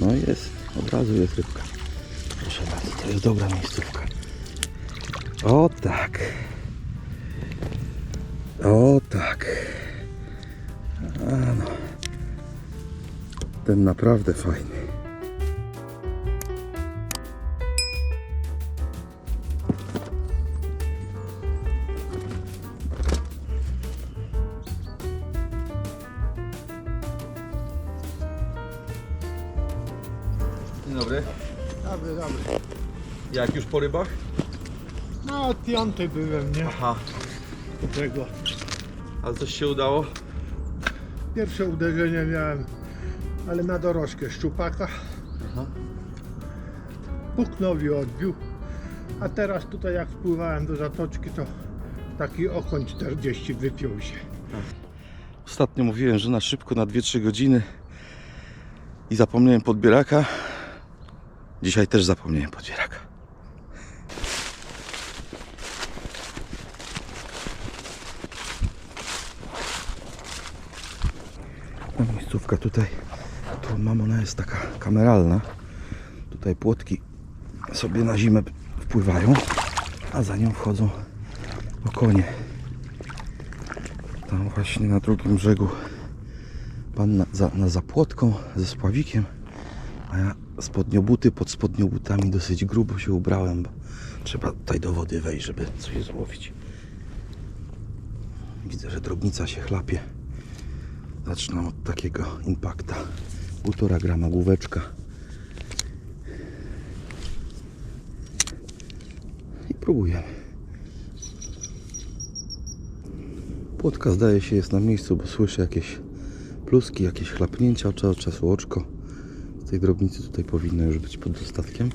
No jest, od razu jest rybka. Proszę bardzo, to jest dobra miejscówka. O tak. O tak. A no. Ten naprawdę fajny. Po rybach? No od piątej byłem, nie? Aha. Tego. A coś się udało? Pierwsze uderzenie miałem, ale na dorożkę szczupaka. Aha. Puknął i odbił. A teraz tutaj jak wpływałem do zatoczki, to taki okoń 40 wypiął się. Ostatnio mówiłem, że na szybko na 2-3 godziny i zapomniałem podbieraka. Dzisiaj też zapomniałem podbieraka. Ta miejscówka tutaj, tu mam, ona jest taka kameralna. Tutaj płotki sobie na zimę wpływają, a za nią wchodzą okonie. Tam właśnie na drugim brzegu pan na, za, na zapłotką ze spławikiem, a ja spodniobuty pod spodniobutami dosyć grubo się ubrałem, bo trzeba tutaj do wody wejść, żeby coś złowić. Widzę, że drobnica się chlapie. Zaczynam od takiego impakta. Półtora grama główeczka. I próbujemy. Płotka zdaje się jest na miejscu, bo słyszę jakieś pluski, jakieś chlapnięcia od czasu, oczko. Z tej drobnicy tutaj powinno już być pod dostatkiem.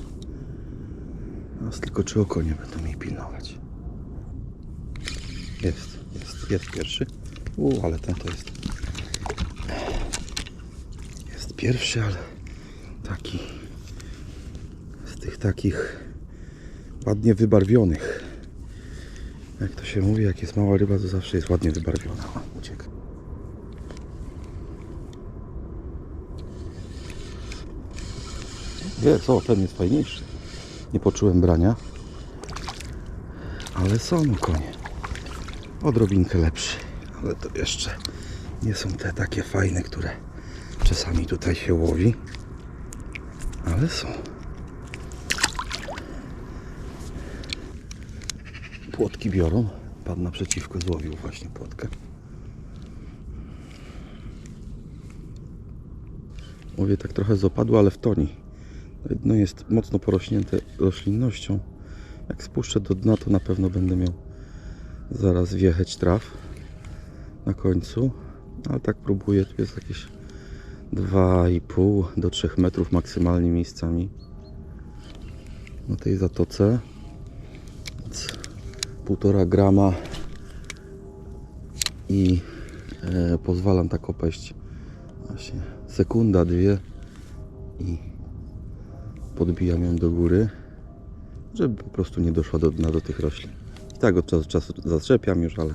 Teraz tylko czy oko nie będą jej pilnować. Jest, jest, jest pierwszy. U, ale ten to jest. Pierwszy, ale taki z tych takich ładnie wybarwionych. Jak to się mówi, jak jest mała ryba, to zawsze jest ładnie wybarwiona. O, ucieka. Jest, o, ten jest fajniejszy. Nie poczułem brania. Ale są konie. Odrobinkę lepszy. Ale to jeszcze nie są te takie fajne, które czasami tutaj się łowi. Ale są. Płotki biorą. Pan naprzeciwko złowił właśnie płotkę. Mówię tak trochę z opadu, ale w toni. Dno jest mocno porośnięte roślinnością. Jak spuszczę do dna, to na pewno będę miał zaraz wjechać traf na końcu. Ale tak próbuję. Tu jest jakieś 2,5 do 3 metrów maksymalnie miejscami na tej zatoce. Więc półtora grama i e, pozwalam tak opaść właśnie sekunda, dwie i podbijam ją do góry, żeby po prostu nie doszła do dna do tych roślin. I tak od czasu do czasu zaczepiam już, ale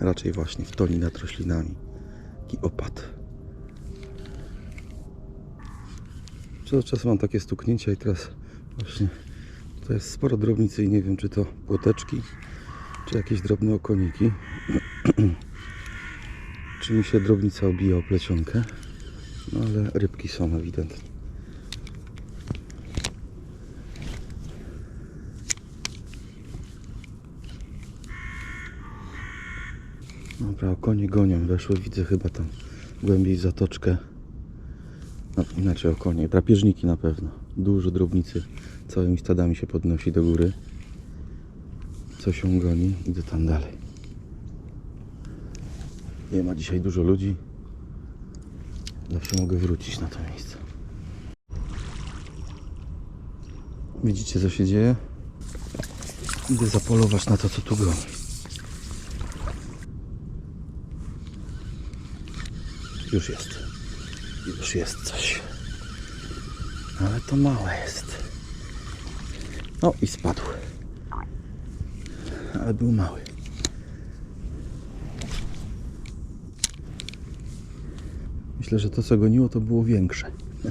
raczej właśnie w toni nad roślinami. Taki opad. Co do czasu mam takie stuknięcia i teraz właśnie to jest sporo drobnicy i nie wiem czy to płoteczki, czy jakieś drobne okoniki. czy mi się drobnica obija o plecionkę. No ale rybki są ewidentnie. Dobra, okonie gonią. Weszły, widzę chyba tam głębiej zatoczkę. No, inaczej okonie. Drapieżniki na pewno. Dużo drobnicy całymi stadami się podnosi do góry. Co się goni? Idę tam dalej. Nie ma dzisiaj dużo ludzi. Zawsze mogę wrócić na to miejsce. Widzicie co się dzieje? Idę zapolować na to co tu goni. Już jest. Już jest coś. Ale to małe jest. O i spadł. Ale był mały. Myślę, że to co goniło to było większe.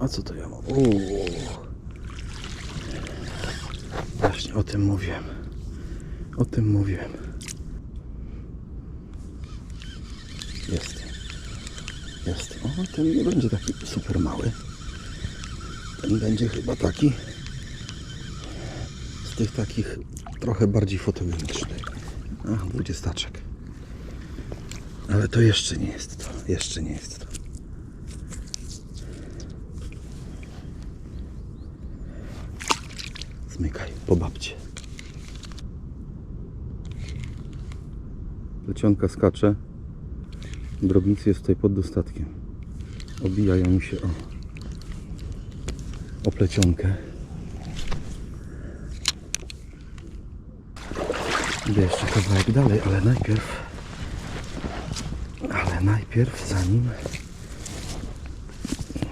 A co to ja mam? Uuu. Właśnie o tym mówiłem. O tym mówiłem. Jest. Jest. O, ten nie będzie taki super mały. Ten będzie chyba taki z tych takich trochę bardziej fotogenicznych. A, dwudziestaczek. Ale to jeszcze nie jest to. Jeszcze nie jest to. Zmykaj, po babcie. Lecionka skacze. Drobnicy jest tutaj pod dostatkiem. Obijają mi się o, o plecionkę. Idę jeszcze kawałek dalej, ale najpierw ale najpierw zanim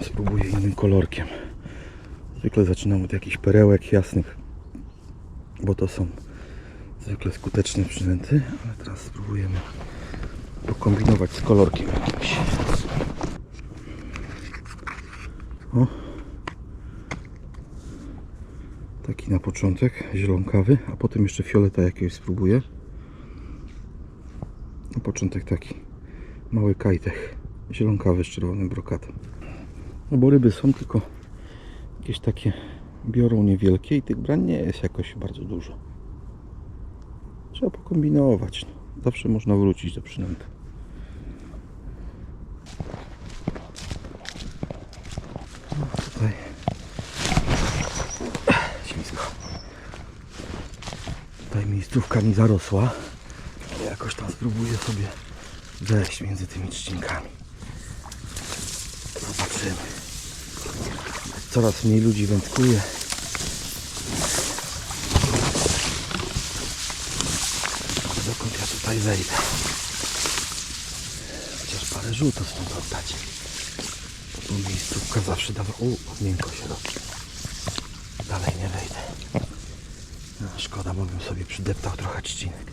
spróbuję innym kolorkiem. Zwykle zaczynam od jakichś perełek jasnych, bo to są zwykle skuteczne przynęty, ale teraz spróbujemy pokombinować z kolorkiem jakimś. O. Taki na początek, zielonkawy, a potem jeszcze fioleta jakiegoś spróbuję. Na początek taki mały kajtech, zielonkawy z czerwonym brokatem. No bo ryby są tylko jakieś takie biorą niewielkie i tych brań nie jest jakoś bardzo dużo. Trzeba pokombinować. No. Zawsze można wrócić do przynęty. Tutaj ślisko. Tutaj miejscówka mi zarosła. Ale jakoś tam spróbuję sobie wejść między tymi trzcinkami. Zobaczymy. Coraz mniej ludzi wędkuje. Dokąd ja tutaj wejdę? Chociaż parę rzutów stąd oddać. Bo miejscówka zawsze dawa... U, miękko się robi. Dalej nie wejdę. No, szkoda, bo bym sobie przydeptał trochę trzcinek.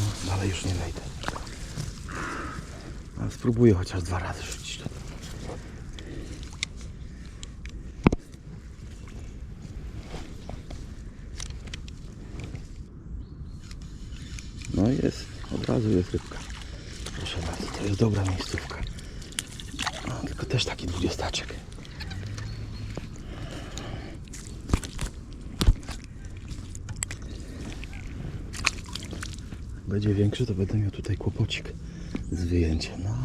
No, dalej już nie wejdę. Spróbuję chociaż dwa razy rzucić. No jest, od razu jest rybka. Proszę dobra miejscówka. Tylko też taki dwudziestaczek. Będzie większy, to będę miał tutaj kłopocik z wyjęciem. No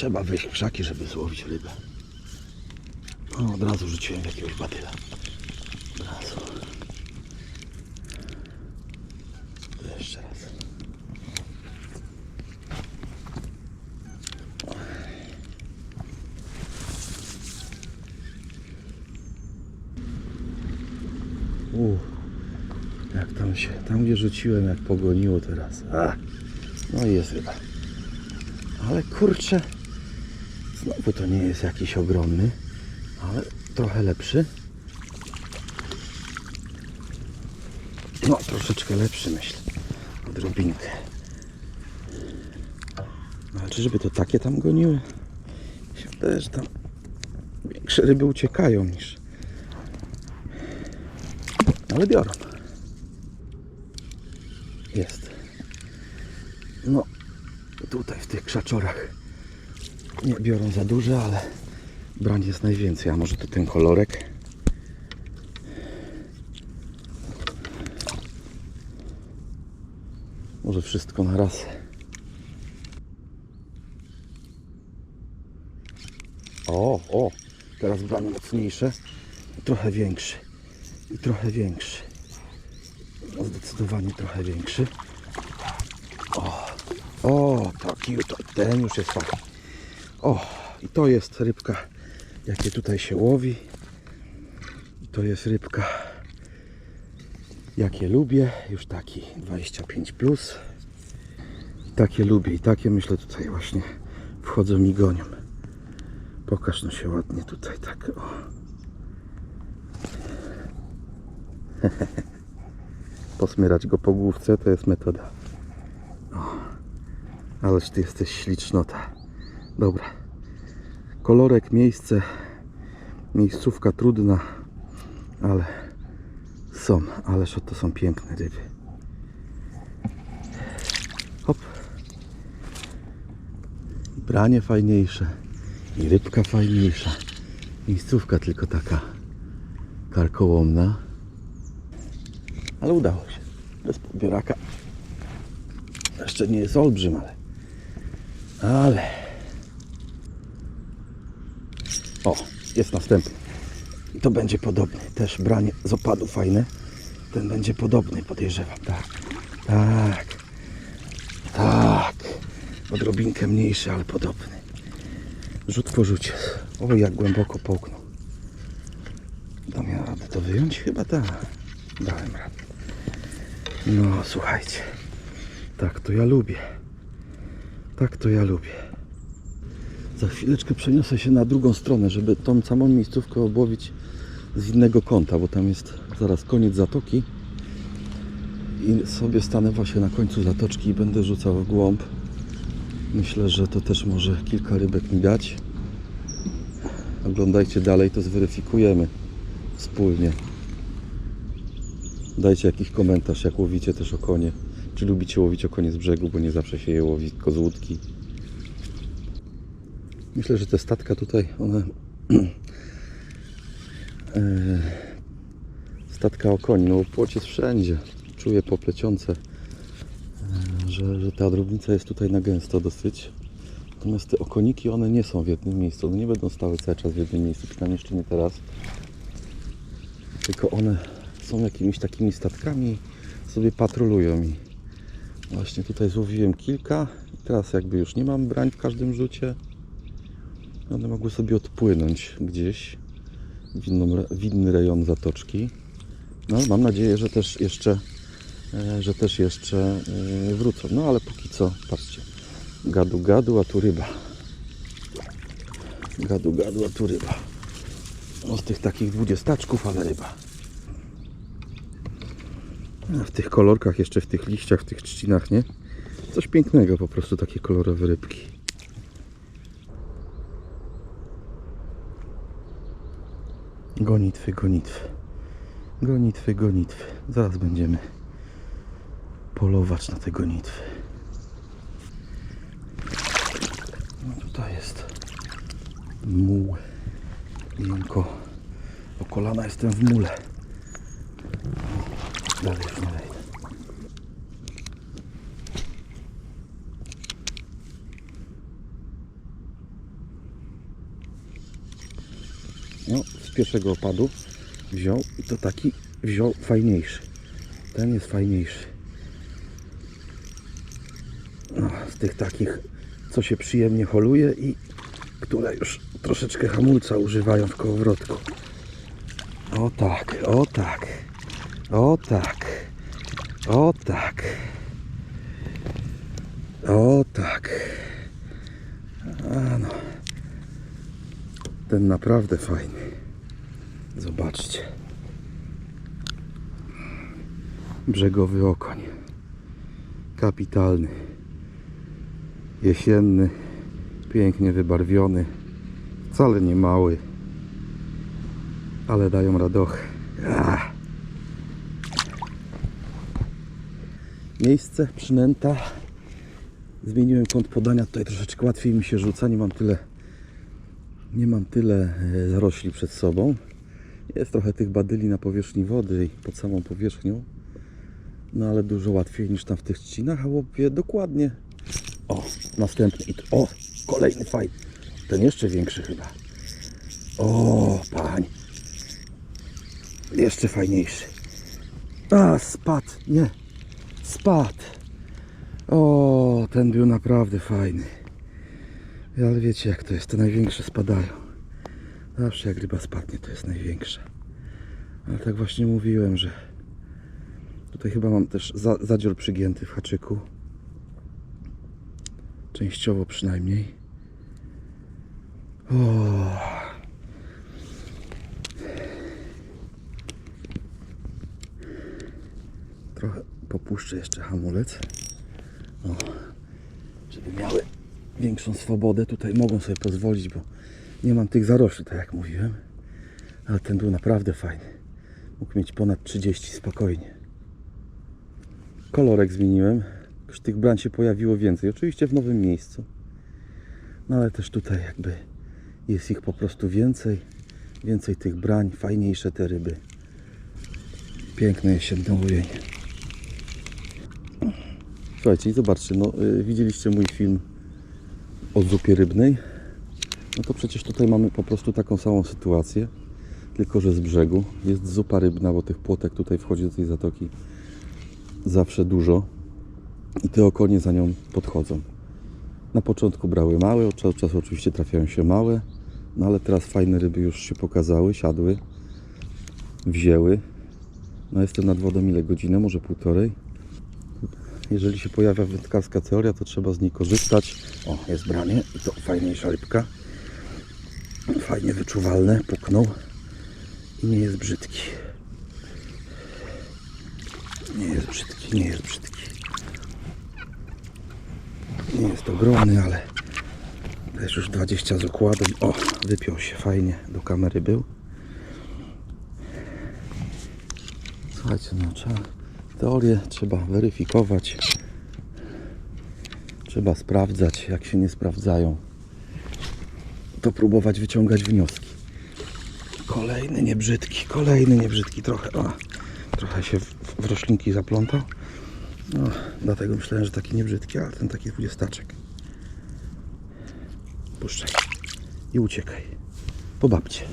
trzeba wyjść w krzaki, żeby złowić rybę. No, od razu rzuciłem jakiegoś batyla. Od razu. To Jeszcze raz. U, jak tam się, tam gdzie rzuciłem, jak pogoniło teraz. A, no i jest ryba. Ale kurczę, znowu to nie jest jakiś ogromny, ale trochę lepszy. No, troszeczkę lepszy myślę. Odrobinkę. No, ale czyżby to takie tam goniły? Się że tam większe ryby uciekają niż... Ale biorą. Jest. No, tutaj w tych krzaczorach nie biorą za duże, ale brań jest najwięcej. A może to ten kolorek? Może wszystko na raz. O, o, teraz branie mocniejsze, trochę większy i trochę większy. Zdecydowanie trochę większy. O, taki, ten już jest fajny. O, i to jest rybka, jakie tutaj się łowi. I to jest rybka, jakie lubię, już taki 25 plus. I takie lubię i takie myślę tutaj właśnie wchodzą mi gonią. Pokaż no się ładnie tutaj tak o. Posmyrać go po główce to jest metoda. Ależ ty jesteś ślicznota. Dobra. Kolorek, miejsce, miejscówka trudna, ale są, ależ oto są piękne ryby. Hop. Branie fajniejsze i rybka fajniejsza. Miejscówka tylko taka karkołomna. Ale udało się. Bez podbieraka. Jeszcze nie jest olbrzym, ale. Ale. O, jest następny. I to będzie podobny. Też branie z opadu fajne. Ten będzie podobny, podejrzewam. Tak. Tak. Tak. Odrobinkę mniejszy, ale podobny. Rzut po rzucie. O, jak głęboko połknął. Dam ja radę to wyjąć? Chyba tak. Dałem radę. No, słuchajcie. Tak to ja lubię. Tak to ja lubię. Za chwileczkę przeniosę się na drugą stronę, żeby tą samą miejscówkę obłowić z innego kąta, bo tam jest zaraz koniec zatoki. I sobie stanę właśnie na końcu zatoczki i będę rzucał w głąb. Myślę, że to też może kilka rybek mi dać. Oglądajcie dalej, to zweryfikujemy wspólnie. Dajcie jakiś komentarz, jak łowicie też okonie. Czy lubicie łowić okonie z brzegu, bo nie zawsze się je łowi tylko z łódki. Myślę, że te statka tutaj, one... e, statka okoni, no płoć jest wszędzie. Czuję popleciące, e, że, że ta drobnica jest tutaj na gęsto dosyć. Natomiast te okoniki, one nie są w jednym miejscu. One nie będą stały cały czas w jednym miejscu, przynajmniej jeszcze nie teraz. Tylko one są jakimiś takimi statkami, sobie patrolują i właśnie tutaj złowiłem kilka. Teraz jakby już nie mam brań w każdym rzucie. One mogły sobie odpłynąć gdzieś w, inną, w inny rejon zatoczki. No, mam nadzieję, że też jeszcze, e, że też jeszcze e, wrócą. No ale póki co, patrzcie. Gadu, gadu, a tu ryba. Gadu, gadu, a tu ryba. No z tych takich dwudziestaczków, ale ryba. W tych kolorkach, jeszcze w tych liściach, w tych trzcinach, nie? Coś pięknego, po prostu takie kolorowe rybki. Gonitwy, gonitwy. Gonitwy, gonitwy. Zaraz będziemy polować na te gonitwy. No tutaj jest muł. Miękko. Po kolana jestem w mule. Dalej już nie wejdę. No, z pierwszego opadu wziął i to taki wziął fajniejszy. Ten jest fajniejszy. No, z tych takich, co się przyjemnie holuje i które już troszeczkę hamulca używają w kołowrotku. O tak, o tak, o tak, o tak, o tak. No. Ten naprawdę fajny. Zobaczcie. Brzegowy okoń. Kapitalny. Jesienny. Pięknie wybarwiony. Wcale nie mały. Ale dają radochę. Ach. Miejsce, przynęta. Zmieniłem kąt podania. Tutaj troszeczkę łatwiej mi się rzuca. Nie mam tyle nie mam tyle e, zarośli przed sobą. Jest trochę tych badyli na powierzchni wody i pod samą powierzchnią. No ale dużo łatwiej niż tam w tych trzcinach, a łowię dokładnie. O, następny. O, kolejny fajny. Ten jeszcze większy chyba. O, pań. Jeszcze fajniejszy. A, spadł. Nie. Spadł. O, ten był naprawdę fajny. Ale wiecie jak to jest, te największe spadają. Zawsze jak ryba spadnie, to jest największa. Ale tak właśnie mówiłem, że tutaj chyba mam też za, zadzior przygięty w haczyku. Częściowo przynajmniej. O. Trochę popuszczę jeszcze hamulec. O, żeby miały większą swobodę. Tutaj mogą sobie pozwolić, bo nie mam tych zarośli, tak jak mówiłem. Ale ten był naprawdę fajny. Mógł mieć ponad 30 spokojnie. Kolorek zmieniłem. Już tych brań się pojawiło więcej. Oczywiście w nowym miejscu. No ale też tutaj jakby jest ich po prostu więcej. Więcej tych brań, fajniejsze te ryby. Piękne jesienne ujęcie. Słuchajcie, zobaczcie, no y, widzieliście mój film o zupie rybnej. No to przecież tutaj mamy po prostu taką samą sytuację, tylko że z brzegu jest zupa rybna, bo tych płotek tutaj wchodzi do tej zatoki zawsze dużo i te okonie za nią podchodzą. Na początku brały małe, od czasu czasu oczywiście trafiają się małe, no ale teraz fajne ryby już się pokazały, siadły, wzięły. No jestem nad wodą ile godzinę, może półtorej. Jeżeli się pojawia wędkarska teoria, to trzeba z niej korzystać. O, jest branie i to fajniejsza rybka. Fajnie wyczuwalne, puknął i nie jest brzydki. Nie jest brzydki, nie jest brzydki. Nie jest ogromny, ale też już 20 z układem. O, wypiął się fajnie, do kamery był. Słuchajcie, no trzeba teorię trzeba weryfikować. Trzeba sprawdzać, jak się nie sprawdzają. To próbować wyciągać wnioski. Kolejny niebrzydki, kolejny niebrzydki trochę. O, trochę się w, w roślinki zaplątał. No, dlatego myślałem, że taki niebrzydki, ale ten taki dwudziestaczek. Puszczaj. I uciekaj. Po babcie.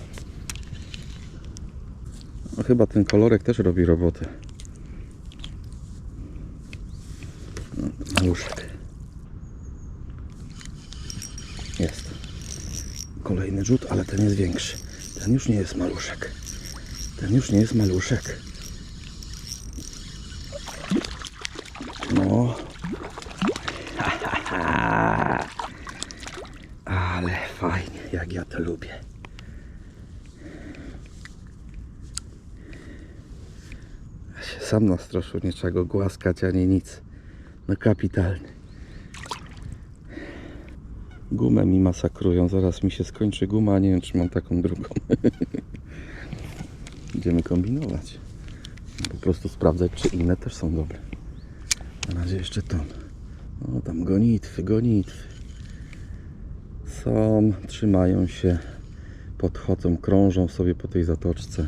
No, chyba ten kolorek też robi robotę. Maluszek. Jest. Kolejny rzut, ale ten jest większy. Ten już nie jest maluszek. Ten już nie jest maluszek. No. Ale fajnie, jak ja to lubię. Ja się sam nastroszył, nie trzeba go głaskać ani nic. No kapitalny. Gumę mi masakrują, zaraz mi się skończy guma, nie wiem czy mam taką drugą. Będziemy kombinować. Po prostu sprawdzać, czy inne też są dobre. Na razie jeszcze ton. O, tam gonitwy, gonitwy. Są, trzymają się, podchodzą, krążą sobie po tej zatoczce.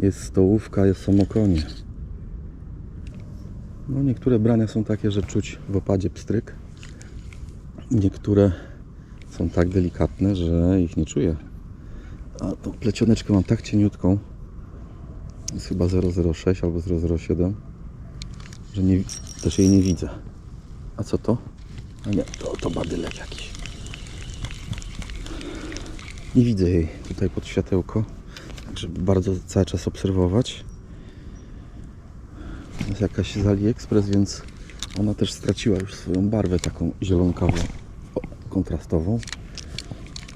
Jest stołówka, jest są okonie. No niektóre brania są takie, że czuć w opadzie pstryk. Niektóre są tak delikatne, że ich nie czuję. A tą plecioneczkę mam tak cieniutką. Jest chyba 006 albo 007 że nie, też jej nie widzę. A co to? A nie, to, to badylek jakiś. Nie widzę jej tutaj pod światełko, tak żeby bardzo cały czas obserwować. Jest jakaś z AliExpress, więc ona też straciła już swoją barwę taką zielonkawą, kontrastową.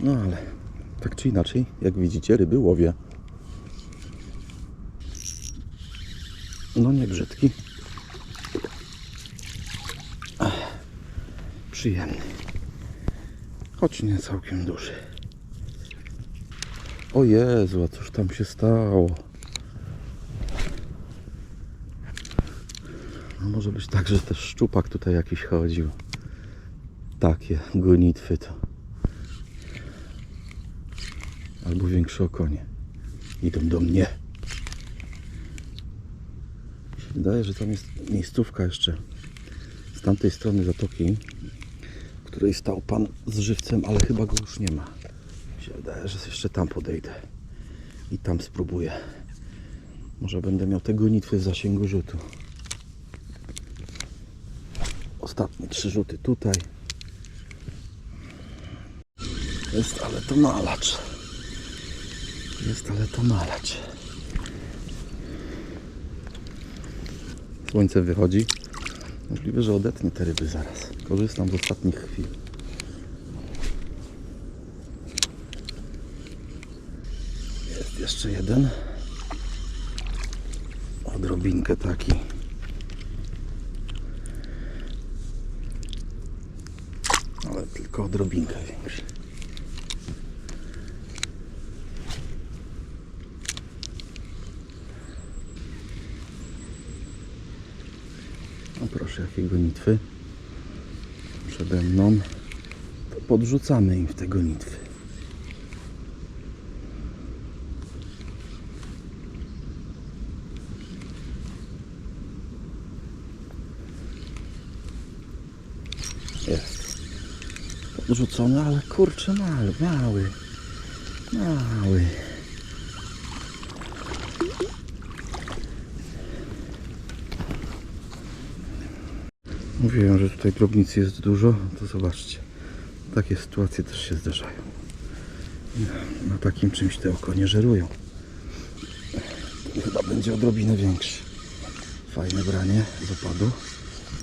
No ale tak czy inaczej, jak widzicie, ryby łowię. No nie brzydki. przyjemny. Choć nie całkiem duży. O Jezu, a cóż tam się stało? No może być tak, że też szczupak tutaj jakiś chodził. Takie gonitwy to. Albo większe okonie. Idą do mnie. Wydaje, że tam jest miejscówka jeszcze z tamtej strony zatoki, w której stał pan z żywcem, ale chyba go już nie ma. Wydaje, że jeszcze tam podejdę i tam spróbuję. Może będę miał te gonitwy w zasięgu rzutu. Ostatnie trzy rzuty tutaj. Jest, ale to malacz. Jest, ale to malacz. Słońce wychodzi. Możliwe, że odetnę te ryby zaraz. Korzystam z ostatnich chwil. Jest jeszcze jeden. Od odrobinkę taki. Ale tylko odrobinkę większy. No proszę, jakie gonitwy przede mną. To podrzucamy im w te gonitwy. Podrzucony, ale kurczę mały, mały. Mały. Mówiłem, że tutaj drobnicy jest dużo, to zobaczcie. Takie sytuacje też się zdarzają. Na takim czymś te oko nie żerują. Chyba będzie odrobinę większy. Fajne branie z opadu.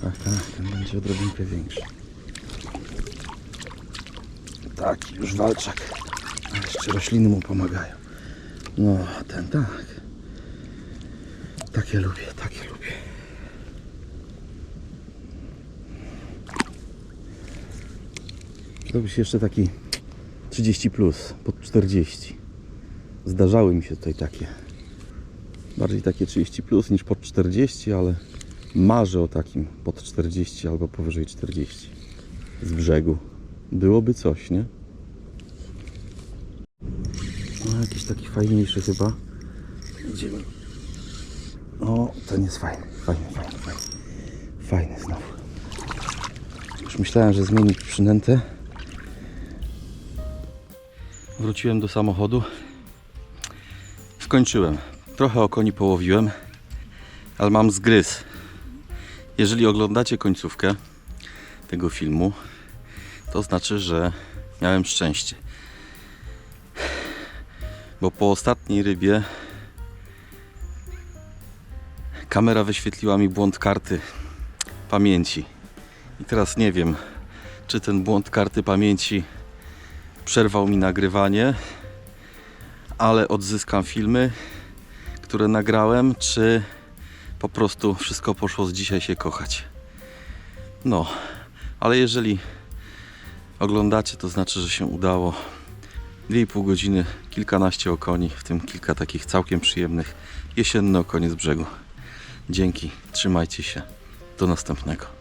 Tak, tak, ten będzie odrobinkę większy. Tak, już walczak. A jeszcze rośliny mu pomagają. No, ten tak. Takie lubię, takie lubię. Przydałby się jeszcze taki 30 plus, pod 40. Zdarzały mi się tutaj takie. Bardziej takie 30 plus niż pod 40, ale marzę o takim pod 40 albo powyżej 40. Z brzegu. Byłoby coś, nie? No, jakiś taki fajniejszy chyba. Idziemy. O, ten jest fajny. Fajny, fajny, fajny. Fajny znowu. Już myślałem, że zmienić przynętę. Wróciłem do samochodu. Skończyłem. Trochę okoni połowiłem, ale mam zgryz. Jeżeli oglądacie końcówkę tego filmu, to znaczy, że miałem szczęście. Bo po ostatniej rybie kamera wyświetliła mi błąd karty pamięci. I teraz nie wiem, czy ten błąd karty pamięci przerwał mi nagrywanie, ale odzyskam filmy, które nagrałem, czy po prostu wszystko poszło z dzisiaj się kochać. No, ale jeżeli oglądacie, to znaczy, że się udało. 2,5 godziny, kilkanaście okoni, w tym kilka takich całkiem przyjemnych jesienne okonie z brzegu. Dzięki, trzymajcie się, do następnego.